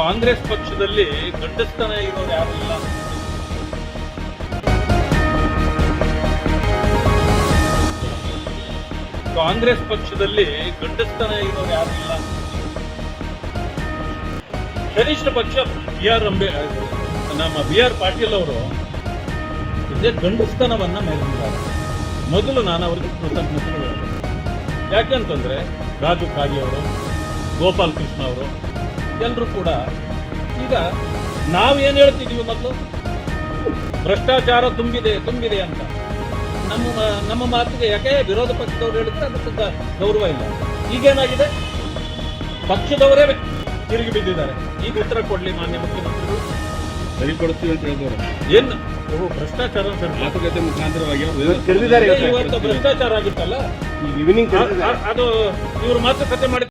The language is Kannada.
ಕಾಂಗ್ರೆಸ್ ಪಕ್ಷದಲ್ಲಿ ಗಂಡಸ್ತನ ಇರೋರು ಯಾರು ಇಲ್ಲ ಕಾಂಗ್ರೆಸ್ ಪಕ್ಷದಲ್ಲಿ ಗಂಡಸ್ತನ ಇರೋರು ಯಾರು ಇಲ್ಲ ಕನಿಷ್ಠ ಪಕ್ಷ ಬಿ ಆರ್ ನಮ್ಮ ಬಿ ಆರ್ ಪಾಟೀಲ್ ಅವರು ಇದೇ ಗಂಡಸ್ತನವನ್ನ ಮೇಲಿದ್ದಾರೆ ಮೊದಲು ನಾನು ಅವರಿಗೆ ಕೃತಜ್ಞತೆಗಳು. ಯಾಕೆಂತಂದ್ರೆ ರಾಜು ಕಾಗಿ ಅವರು, ಗೋಪಾಲ್ ಕೃಷ್ಣ ಅವರು ಎಲ್ಲರೂ ಕೂಡ ಈಗ ನಾವೇನು ಹೇಳ್ತಿದ್ದೀವಿ ಮೊದಲು? ಭ್ರಷ್ಟಾಚಾರ ತುಂಬಿದೆ ತುಂಬಿದೆ ಅಂತ. ನಮ್ಮ ನಮ್ಮ ಮಾತಿಗೆ ಯಾಕೆ ವಿರೋಧ ಪಕ್ಷದವ್ರು ಹೇಳಿದ್ರೆ ಅದಕ್ಕೆ ಗೌರವ ಇಲ್ಲ. ಈಗೇನಾಗಿದೆ? ಪಕ್ಷದವರೇ ತಿರುಗಿ ಬಿದ್ದಿದ್ದಾರೆ. ಈಗ ಉತ್ತರ ಕೊಡ್ಲಿ ಮಾನ್ಯ ಮುಖ್ಯಮಂತ್ರಿಗಳು. ಸರಿಪಡಿಸ್ತೀವಿ ಅಂತ ಹೇಳಿದವರು. ಏನು? ಓ ಭ್ರಷ್ಟಾಚಾರ ಸರ್ ಮಾತುಕತೆ ಮುಖಾಂತರವಾಗಿ ಇವತ್ತು ಭ್ರಷ್ಟಾಚಾರ ಆಗಿತ್ತಲ್ಲ? ಅದು ಇವರು ಮಾತುಕತೆ ಮಾಡಿ